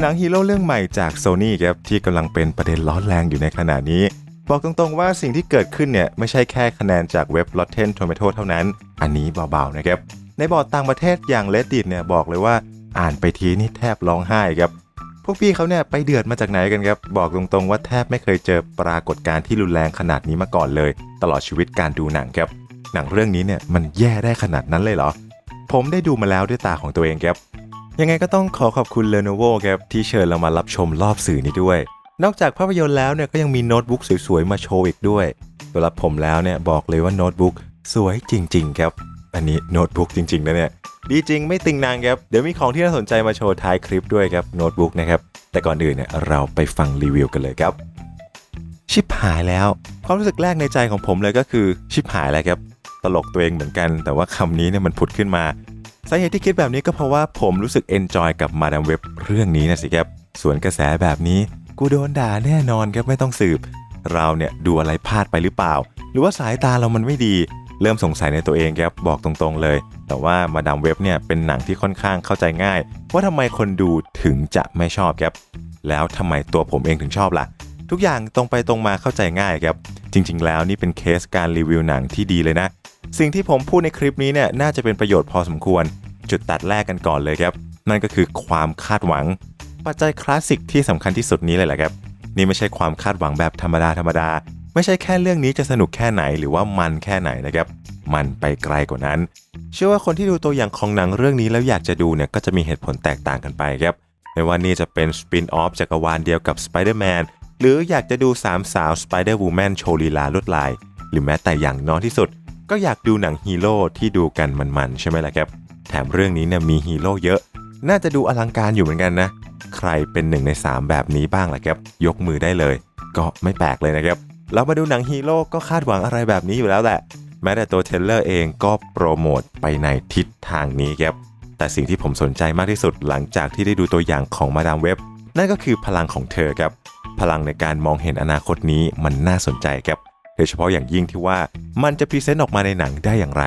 หนังฮีโร่เรื่องใหม่จากโซนี่ครับที่กำลังเป็นประเด็นร้อนแรงอยู่ในขณะนี้ บอกตรงๆว่าสิ่งที่เกิดขึ้นเนี่ยไม่ใช่แค่คะแนนจากเว็บ Rotten Tomato เท่านั้น อันนี้เบาๆนะครับ ในบอร์ดต่างประเทศอย่าง Reddit เนี่ยบอกเลยว่าอ่านไปทีนี่แทบร้องไห้ครับ พวกพี่เขาเนี่ยไปเดือดมาจากไหนกันครับ บอกตรงๆว่าแทบไม่เคยเจอปรากฏการณ์ที่รุนแรงขนาดนี้มาก่อนเลย ตลอดชีวิตการดูหนังครับ หนังเรื่องนี้เนี่ยมันแย่ได้ขนาดนั้นเลยเหรอ ผมได้ดูมาแล้วด้วยตาของตัวเองครับ ยังไงก็ต้องขอขอบคุณ Lenovo ครับที่เชิญเรามารับชมรอบสื่อนี้ด้วย นอกจากภาพยนตร์แล้วเนี่ยก็ยังมีโน้ตบุ๊กสวยๆ มาโชว์อีกด้วยสำหรับผมแล้วเนี่ยบอกเลยว่าโน้ตบุ๊กสวยจริง ๆ ครับ อันนี้โน้ตบุ๊กจริงๆนะเนี่ยดีจริงไม่ติงนางครับ เดี๋ยวมีของที่น่าสนใจมาโชว์ท้ายคลิปด้วยครับโน้ตบุ๊กนะครับ แต่ก่อนอื่นเนี่ยเราไปฟังรีวิวกันเลยครับ ชิบหายแล้ว ความรู้สึกแรกในใจของผมเลยก็คือชิบหายแล้วครับ ตลกตัวเองเหมือนกัน แต่ว่าคำนี้เนี่ยมันผุดขึ้นมา สาเหตุที่คิดแบบนี้ก็เพราะว่าผมรู้สึกเอนจอยกับมาดามเว็บเรื่องนี้นะสิครับ ส่วนกระแสแบบนี้กูโดนด่าแน่นอนครับไม่ต้องสืบ เราเนี่ยดูอะไรพลาดไปหรือเปล่า หรือว่าสายตาเรามันไม่ดี เริ่มสงสัยในตัวเองครับบอกตรงๆเลย แต่ว่ามาดามเว็บเนี่ยเป็นหนังที่ค่อนข้างเข้าใจง่าย ว่าทำไมคนดูถึงจะไม่ชอบครับ แล้วทำไมตัวผมเองถึงชอบล่ะ ทุกอย่างตรงไปตรงมาเข้าใจง่ายครับ จริง ๆ แล้วนี่เป็นเคสการรีวิวหนังที่ดีเลยนะ สิ่งที่ผมพูดในคลิปนี้เนี่ยน่าจะเป็นประโยชน์พอสมควร จุดตัดแรกกันก่อนเลยครับ นั่นก็คือความคาดหวัง ปัจจัยคลาสสิกที่สำคัญที่สุดนี้เลยแหละครับ นี่ไม่ใช่ความคาดหวังแบบธรรมดาธรรมดา ไม่ใช่แค่เรื่องนี้จะสนุกแค่ไหนหรือว่ามันแค่ไหนนะครับ มันไปไกลกว่านั้น เชื่อว่าคนที่ดูตัวอย่างของหนังเรื่องนี้แล้วอยากจะดูเนี่ยก็จะมีเหตุผลแตกต่างกันไปครับไม่ว่านี่จะเป็นสปินออฟจักรวาลเดียวกับ Spider-Man หรืออยากจะดูสามสาว Spider-Woman โชว์ลีลาลวดลาย หรือแม้แต่อย่างน้อยที่สุด ก็อยากดูหนังฮีโร่ที่ดูกันมันๆ ใช่ไหมล่ะครับ แถมเรื่องนี้เนี่ยมีฮีโร่เยอะ น่าจะดูอลังการอยู่เหมือนกันนะ ใครเป็นหนึ่งใน 3 แบบนี้บ้างล่ะครับ ยกมือได้เลย ก็ไม่แปลกเลยนะครับ เรามาดูหนังฮีโร่ก็คาดหวังอะไรแบบนี้อยู่แล้วแหละ แม้แต่ตัวเทรลเลอร์เองก็โปรโมทไปในทิศทางนี้ครับ แต่สิ่งที่ผมสนใจมากที่สุดหลังจากที่ได้ดูตัวอย่างของมาดามเว็บ นั่นก็คือพลังของเธอครับ พลังในการมองเห็นอนาคตนี้มันน่าสนใจครับ โดยเฉพาะอย่างยิ่งที่ว่ามันจะพรีเซนต์ออกมาในหนังได้อย่างไร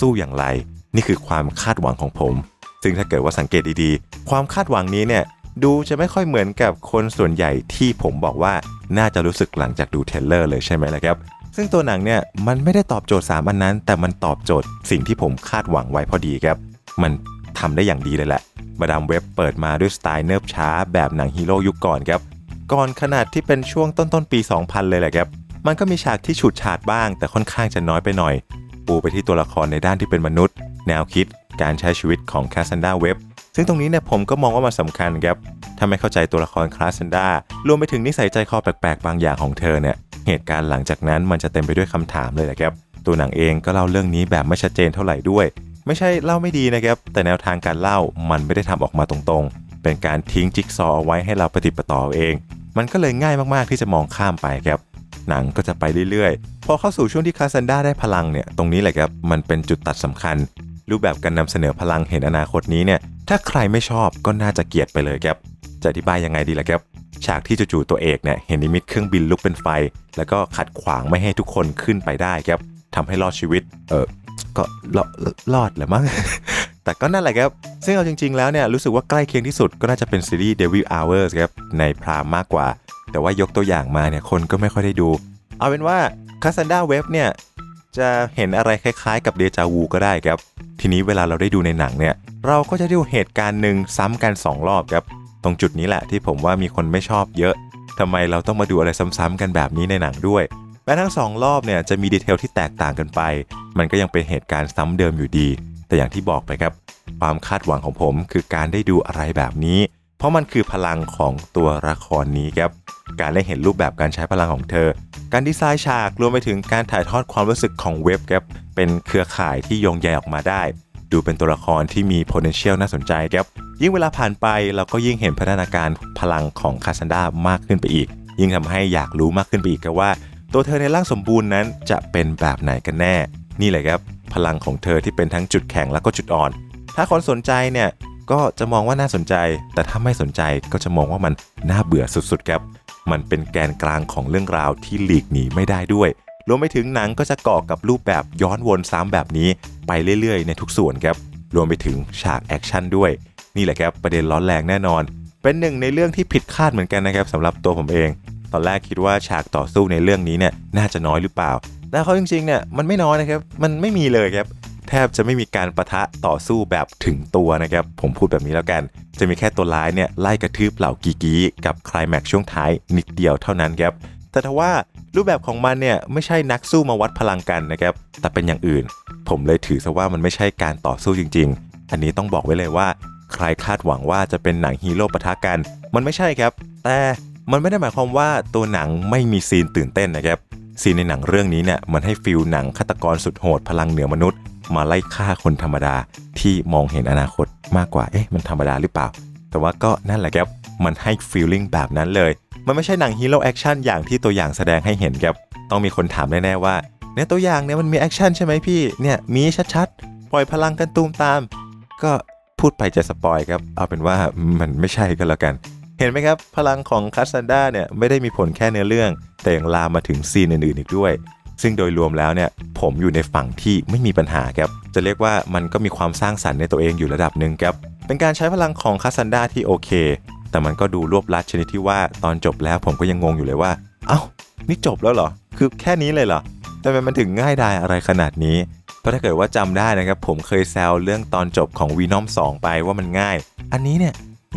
สู้อย่างไร นี่คือความคาดหวังของผม ซึ่งถ้าเกิดว่าสังเกตดีๆ ความคาดหวังนี้เนี่ยดูจะไม่ค่อยเหมือนกับคนส่วนใหญ่ที่ผมบอกว่าน่าจะรู้สึกหลังจากดูเทเลอร์เลยใช่ไหมล่ะครับ ซึ่งตัวหนังเนี่ยมันไม่ได้ตอบโจทย์3อันนั้น แต่มันตอบโจทย์สิ่งที่ผมคาดหวังไว้พอดีครับ มันทำได้อย่างดีเลยแหละมาดามเว็บเปิดมาด้วยสไตล์เนิบช้าแบบหนังฮีโร่ยุคก่อนครับ ก่อนขนาดที่เป็นช่วงต้นต้นๆปี 2000 เลยแหละครับ มันก็มีฉากที่ฉูดฉาดบ้าง แต่ค่อนข้างจะน้อยไปหน่อย ปูไปที่ตัวละครในด้านที่เป็นมนุษย์ แนวคิด การใช้ชีวิตของแคสซันดาเว็บซึ่งตรงนี้เนี่ยผมก็มองว่ามันสำคัญครับ ถ้าไม่เข้าใจตัวละครคลาสซันดารวมไปถึงนิสัยใจคอแปลกๆ บางอย่างของเธอเนี่ย เหตุการณ์หลังจากนั้นมันจะเต็มไปด้วยคำถามเลยแหละครับ ตัวหนังเองก็เล่าเรื่องนี้แบบไม่ชัดเจนเท่าไหร่ด้วย ไม่ใช่เล่าไม่ดีนะครับ แต่แนวทางการเล่ามันไม่ได้ทำออกมาตรงๆ เป็นการทิ้งจิ๊กซอว์เอาไว้ให้เราปฏิปต่อเอง มันก็เลยง่ายมากๆที่จะมองข้ามไปครับ หนังก็จะไปเรื่อยๆ พอเข้าสู่ช่วงที่คาซันดาได้พลังเนี่ย ตรงนี้แหละครับมันเป็นจุดตัดสำคัญ รูปแบบการนำเสนอพลังเห็นอนาคตนี้เนี่ย ถ้าใครไม่ชอบก็น่าจะเกลียดไปเลยครับ จะอธิบายยังไงดีล่ะครับ ฉากที่จู่ๆตัวเอกเนี่ยเห็นนิมิตเครื่องบินลุกเป็นไฟ แล้วก็ขัดขวางไม่ให้ทุกคนขึ้นไปได้ครับทำให้รอดชีวิต เออก็รอดรอดแหละมั้งแต่ก็นั่นแหละครับ ซึ่งเอาจริงๆ แล้วเนี่ยรู้สึกว่าใกล้เคียงที่สุดก็น่าจะเป็นซีรีส์ Devil Hours ครับในพรามมากกว่า แต่ว่ายกตัวอย่างมาเนี่ยคนก็ไม่ค่อยได้ดู เอาเป็นว่าคาซันดาเว็บเนี่ยจะเห็นอะไรคล้ายๆ กับเดจาวูก็ได้ครับ ทีนี้เวลาเราได้ดูในหนังเนี่ย เราก็จะดูเหตุการณ์หนึ่งซ้ำกัน 2 รอบครับ ตรงจุดนี้แหละที่ผมว่ามีคนไม่ชอบเยอะทำไมเราต้องมาดูอะไรซ้ำๆกันแบบนี้ในหนังด้วยแม้ทั้งสองรอบเนี่ยจะมีดีเทลที่แตกต่างกันไป มันก็ยังเป็นเหตุการณ์ซ้ำเดิมอยู่ดี แต่อย่างที่บอกไปครับ ความคาดหวังของผมคือการได้ดูอะไรแบบนี้ เพราะมันคือพลังของตัวละครนี้ครับ การได้เห็นรูปแบบการใช้พลังของเธอ การดีไซน์ฉากรวมไปถึงการถ่ายทอดความรู้สึกของเว็บครับ เป็นเครือข่ายที่โยงใยออกมาได้ ดูเป็นตัวละครที่มี potential น่าสนใจครับ ยิ่งเวลาผ่านไปเราก็ยิ่งเห็นพัฒนาการพลังของคาซันดามากขึ้นไปอีก ยิ่งทำให้อยากรู้มากขึ้นไปอีกครับว่า ตัวเธอในร่างสมบูรณ์นั้นจะเป็นแบบไหนกันแน่ นี่แหละครับ พลังของเธอที่เป็นทั้งจุดแข็งและก็จุดอ่อน ถ้าคนสนใจเนี่ย ก็จะมองว่าน่าสนใจ แต่ถ้าไม่สนใจก็จะมองว่ามันน่าเบื่อสุดๆครับ มันเป็นแกนกลางของเรื่องราวที่หลีกหนีไม่ได้ด้วยรวมไปถึงหนังก็จะก่อกับรูปแบบย้อนวนซ้ำแบบนี้ไปเรื่อยๆ ในทุกส่วนครับ รวมไปถึงฉากแอคชั่นด้วย นี่แหละครับประเด็นร้อนแรงแน่นอน เป็นหนึ่งในเรื่องที่ผิดคาดเหมือนกันนะครับสำหรับตัวผมเอง ตอนแรกคิดว่าฉากต่อสู้ในเรื่องนี้เนี่ยน่าจะน้อยหรือเปล่า แต่เขาจริงๆเนี่ยมันไม่น้อยนะครับ มันไม่มีเลยครับ แทบจะไม่มีการประทะต่อสู้แบบถึงตัวนะครับ ผมพูดแบบนี้แล้วกัน จะมีแค่ตัวร้ายเนี่ยไล่กระทืบเหล่ากีกีกับคลายแม็กช่วงท้ายนิดเดียวเท่านั้นครับ แต่ทว่ารูปแบบของมันเนี่ยไม่ใช่นักสู้มาวัดพลังกันนะครับ แต่เป็นอย่างอื่น ผมเลยถือซะว่ามันไม่ใช่การต่อสู้จริง ๆ อันนี้ต้องบอกไว้เลยว่า ใครคาดหวังว่าจะเป็นหนังฮีโร่ปะทะกัน มันไม่ใช่ครับ แต่มันไม่ได้หมายความว่าตัวหนังไม่มีซีนตื่นเต้นนะครับ ซีนในหนังเรื่องนี้เนี่ยมันให้ฟิลหนังฆาตกรสุดโหดพลังเหนือมนุษย์ มาไล่ฆ่าคนธรรมดาที่มองเห็นอนาคตมากกว่า เอ๊ะ มันธรรมดาหรือเปล่า แต่ว่าก็นั่นแหละครับ มันให้ฟีลลิ่งแบบนั้นเลย มันไม่ใช่หนังฮีโร่แอคชั่นอย่างที่ตัวอย่างแสดงให้เห็นครับ ต้องมีคนถามแน่ๆว่าเนี่ยตัวอย่างเนี่ยมันมีแอคชั่นใช่ไหมพี่ เนี่ยมีชัดๆ ปล่อยพลังกันตูมตาม ก็พูดไปจะสปอยครับ เอาเป็นว่ามันไม่ใช่ก็แล้วกัน เห็นไหมครับ พลังของคัสซันดาเนี่ยไม่ได้มีผลแค่เนื้อเรื่อง แต่ยังลามมาถึงซีนอื่นๆอีกด้วย ซึ่งโดยรวมแล้วเนี่ยผมอยู่ในฝั่งที่ไม่มีปัญหาครับจะเรียกว่ามันก็มีความสร้างสรรค์ในตัวเองอยู่ระดับหนึ่งครับเป็นการใช้พลังของคัสซันดาที่โอเค แต่มันก็ดูรวบลัดชนิดที่ว่าตอนจบแล้วผมก็ยังงงอยู่เลยว่า เอ้านี่จบแล้วเหรอ คือแค่นี้เลยเหรอทำไมมันถึงง่ายดายอะไรขนาดนี้เพราะถ้าเกิดว่าจำได้นะครับ ผมเคยแซวเรื่องตอนจบของวีนอม2 ไปว่ามันง่าย อันนี้เนี่ย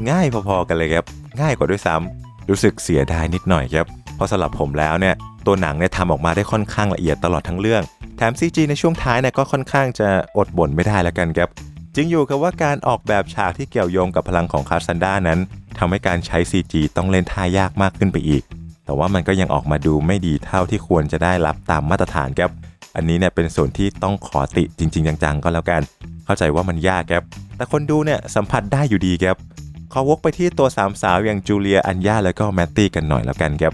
ง่ายพอๆกันเลยครับ ง่ายกว่าด้วยซ้ำรู้สึกเสียดายนิดหน่อยครับ ราะสำหรับผมแล้วเนี่ยตัวหนังเนี่ยทำออกมาได้ค่อนข้างละเอียดตลอดทั้งเรื่อง แถม CG ในช่วงท้ายเนี่ยก็ค่อนข้างจะอดบ่นไม่ได้แล้วกันครับจึงอยู่กับว่าการออกแบบฉากที่เกี่ยวโยงกับพลังของคาร์ซันดานั้นทำให้การใช้ CG ต้องเล่นท่ายากมากขึ้นไปอีก แต่ว่ามันก็ยังออกมาดูไม่ดีเท่าที่ควรจะได้รับตามมาตรฐานครับ อันนี้เนี่ยเป็นส่วนที่ต้องขอติจริง ๆ จังๆ ก็แล้วกัน เข้าใจว่ามันยากครับ แต่คนดูเนี่ยสัมผัสได้อยู่ดีครับ ขอวกไปที่ตัวสามสาวอย่างจูเลีย อัญญา แล้วก็แมตตี้กันหน่อยแล้วกันครับ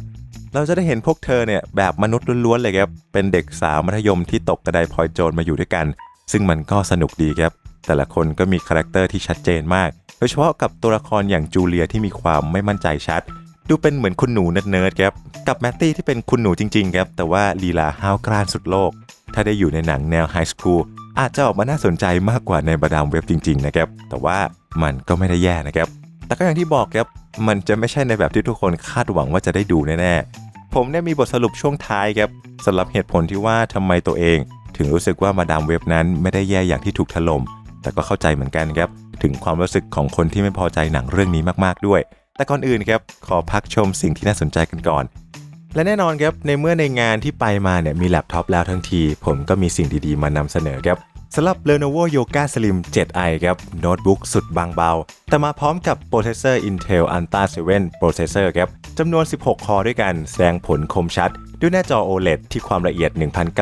เราจะได้เห็นพวกเธอเนี่ยแบบมนุษย์ล้วนๆเลยครับ เป็นเด็กสาวมัธยมที่ตกกระไดพลอยโจรมาอยู่ด้วยกัน ซึ่งมันก็สนุกดีครับ แต่ละคนก็มีคาแรคเตอร์ที่ชัดเจนมาก โดยเฉพาะกับตัวละครอย่างจูเลียที่มีความไม่มั่นใจชัด ดูเป็นเหมือนคุณหนูเนิร์ดๆครับ กับแมตตี้ที่เป็นคุณหนูจริงๆครับแต่ว่าลีลาห้าวกร้านสุดโลก ถ้าได้อยู่ในหนังแนวไฮสคูลอาจจะออกมาน่าสนใจมากกว่าในบรรดามเว็บจริงๆนะครับแต่ว่ามันก็ไม่ได้แย่นะครับแต่ก็อย่างที่บอกครับ มันจะไม่ใช่ในแบบที่ทุกคนคาดหวังว่าจะได้ดูแน่ๆ ผมเนี่ยมีบทสรุปช่วงท้ายครับสำหรับเหตุผลที่ว่าทำไมตัวเอง ถึงรู้สึกว่ามาดามเว็บนั้นไม่ได้แย่อย่างที่ถูกถล่มแต่ก็เข้าใจเหมือนกันครับ ถึงความรู้สึกของคนที่ไม่พอใจหนังเรื่องนี้มากๆด้วย แต่ก่อนอื่นครับ ขอพักชมสิ่งที่น่าสนใจกันก่อน และแน่นอนครับ ในเมื่อในงานที่ไปมาเนี่ยมีแล็ปท็อปแล้วทั้งที ผมก็มีสิ่งดีๆ มานำเสนอครับ สำหรับ Lenovo Yoga Slim 7i ครับโน้ตบุ๊กสุดบางเบา แต่มาพร้อมกับโปรเซสเซอร์ Intel Ultra 7 Processor ครับจำนวน 16 คอด้วยกัน แสดงผลคมชัด ด้วยหน้าจอ OLED ที่ความละเอียด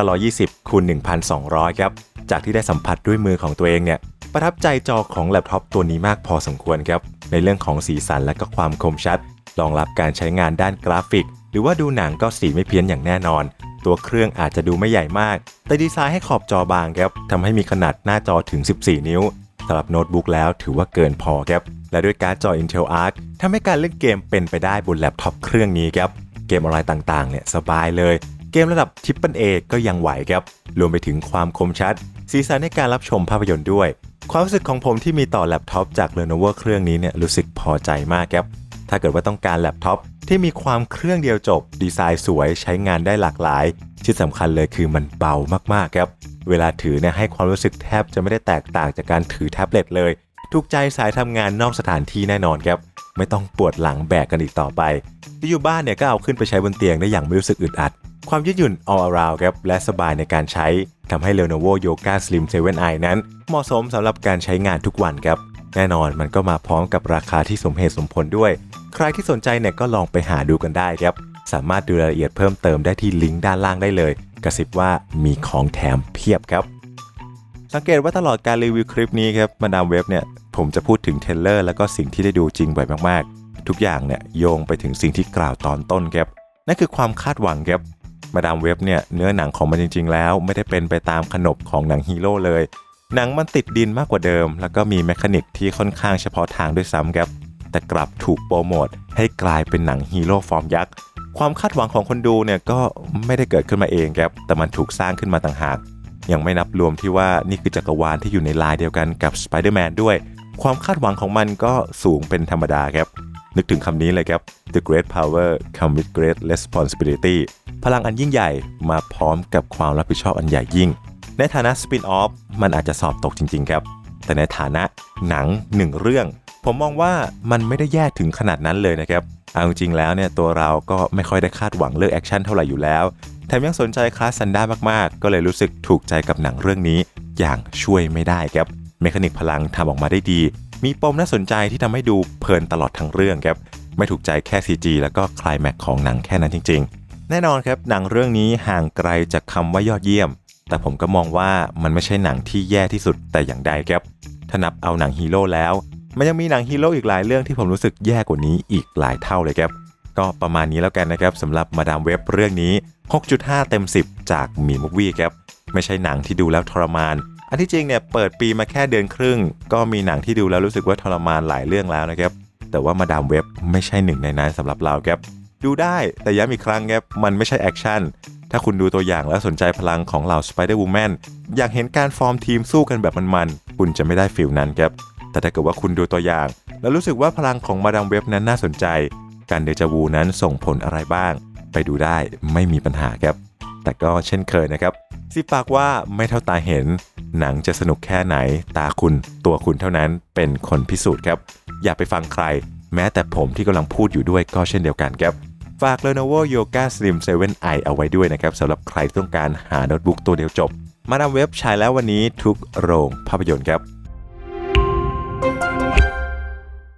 1920คูณ1200 ครับ จากที่ได้สัมผัสด้วยมือของตัวเองเนี่ย ประทับใจจอของแล็ปท็อปตัวนี้มากพอสมควรครับ ในเรื่องของสีสันและก็ความคมชัด รองรับการใช้งานด้านกราฟิก หรือว่าดูหนังก็สีไม่เพี้ยนอย่างแน่นอน ตัวเครื่องอาจจะดูไม่ใหญ่มาก แต่ดีไซน์ให้ขอบจอบางครับทำให้มีขนาดหน้าจอถึง 14 นิ้วสำหรับโน้ตบุ๊กแล้วถือว่าเกินพอครับ และด้วยการ์ดจอ Intel Arc ทำให้การเล่นเกมเป็นไปได้บนแล็ปท็อปเครื่องนี้ครับ เกมออนไลน์ต่างๆ เนี่ยสบายเลย เกมระดับทิปเปิลเอก็ยังไหวครับ รวมไปถึงความคมชัด สีสันในการรับชมภาพยนตร์ด้วย ความรู้สึกของผมที่มีต่อแล็ปท็อปจาก Lenovo เครื่องนี้เนี่ยรู้สึกพอใจมากครับ ถ้าเกิดว่าต้องการแล็ปท็อป ที่มีความเครื่องเดียวจบ ดีไซน์สวยใช้งานได้หลากหลาย ที่สำคัญเลยคือมันเบามากๆครับ เวลาถือเนี่ยให้ความรู้สึกแทบจะไม่ได้แตกต่างจากการถือแท็บเล็ตเลย ถูกใจสายทำงานนอกสถานที่แน่นอนครับ ไม่ต้องปวดหลังแบกกันอีกต่อไปที่อยู่บ้านเนี่ยก็เอาขึ้นไปใช้บนเตียงได้อย่างไม่รู้สึกอึดอัด ความยืดหยุ่น all around ครับและสบายในการใช้ทำให้ Lenovo Yoga Slim 7i นั้น เหมาะสมสำหรับการใช้งานทุกวันครับ แน่นอนมันก็มาพร้อมกับราคาที่สมเหตุสมผลด้วย ใครที่สนใจเนี่ยก็ลองไปหาดูกันได้ครับ สามารถดูรายละเอียดเพิ่มเติมได้ที่ลิงก์ด้านล่างได้เลย กระซิบว่ามีของแถมเพียบครับ สังเกตว่าตลอดการรีวิวคลิปนี้ครับมาดามเว็บเนี่ยผมจะพูดถึงเทรลเลอร์แล้วก็สิ่งที่ได้ดูจริงบ่อยมากๆ ทุกอย่างเนี่ยโยงไปถึงสิ่งที่กล่าวตอนต้นครับนั่นคือความคาดหวังครับมาดามเว็บเนี่ยเนื้อหนังของมันจริง ๆ แล้ว ไม่ได้เป็นไปตามขนบของหนังฮีโร่เลย หนังมันติดดินมากกว่าเดิม แล้วก็มีแมคานิกที่ค่อนข้างเฉพาะทางด้วยซ้ำครับ แต่กลับถูกโปรโมทให้กลายเป็นหนังฮีโร่ฟอร์มยักษ์ ความคาดหวังของคนดูเนี่ยก็ไม่ได้เกิดขึ้นมาเองครับ แต่มันถูกสร้างขึ้นมาต่างหาก ยังไม่นับรวมที่ว่านี่คือจักรวาลที่อยู่ในลายเดียวกันกับ Spider-Man ด้วย ความคาดหวังของมันก็สูงเป็นธรรมดาครับนึกถึงคำนี้เลยครับ the great power come with great responsibility พลังอันยิ่งใหญ่มาพร้อมกับความรับผิดชอบอันใหญ่ยิ่ง ในฐานะสปินออฟมันอาจจะสอบตกจริง ๆ ครับ แต่ในฐานะหนังหนึ่งเรื่อง ผมมองว่ามันไม่ได้แย่ถึงขนาดนั้นเลยนะครับเอาจริงๆแล้วเนี่ยตัวเราก็ไม่ค่อยได้คาดหวังเรื่องแอคชั่นเท่าไหร่อยู่แล้วแถมยังสนใจคลาสซันด้ามากๆ ก็เลยรู้สึกถูกใจกับหนังเรื่องนี้ อย่างช่วยไม่ได้ครับเมคานิกพลังทำออกมาได้ดี มีปมน่าสนใจที่ทำให้ดูเพลินตลอดทั้งเรื่องครับไม่ถูกใจแค่ CG แล้วก็คลายแม็กของหนังแค่นั้นจริง ๆ แน่นอนครับหนังเรื่องนี้ห่างไกลจากคำว่ายอดเยี่ยม แต่ผมก็มองว่ามันไม่ใช่หนังที่แย่ที่สุดแต่อย่างใดครับ ถ้านับเอาหนังฮีโร่แล้ว มันยังมีหนังฮีโร่อีกหลายเรื่องที่ผมรู้สึกแย่กว่านี้อีกหลายเท่าเลยครับ ก็ประมาณนี้แล้วกันนะครับสำหรับมาดามเว็บเรื่องนี้ 6.5 เต็ม 10 จากมีมุกวี่ครับ ไม่ใช่หนังที่ดูแล้วทรมาน อันที่จริงเนี่ยเปิดปีมาแค่เดือนครึ่ง ก็มีหนังที่ดูแล้วรู้สึกว่าทรมานหลายเรื่องแล้วนะครับ แต่ว่ามาดามเว็บไม่ใช่หนึ่งในนั้นสำหรับเราครับ ดูได้แต่ย้ำอีกครั้งครับมันไม่ใช่แอคชั่น ถ้าคุณดูตัวอย่างแล้วสนใจพลังของเหล่า Spider-Woman อยากเห็นการฟอร์มทีมสู้กันแบบมันๆ คุณจะไม่ได้ฟิลนั้นครับ แต่ถ้าเกิดว่าคุณดูตัวอย่าง แล้วรู้สึกว่าพลังของมาดามเว็บนั้นน่าสนใจ การเดจาวูนั้นส่งผลอะไรบ้าง ไปดูได้ไม่มีปัญหาครับ แต่ก็เช่นเคยนะครับสิปากว่าไม่เท่าตาเห็น หนังจะสนุกแค่ไหน ตาคุณตัวคุณเท่านั้นเป็นคนพิสูจน์ครับ อย่าไปฟังใคร แม้แต่ผมที่กำลังพูดอยู่ด้วยก็เช่นเดียวกันครับ ฝาก Lenovo Yoga Slim 7i เอาไว้ด้วยนะครับสำหรับใครต้องการหาโน้ตบุ๊กตัวเดียวจบ มาดามเว็บฉายแล้ววันนี้ทุกโรงภาพยนตร์ครับ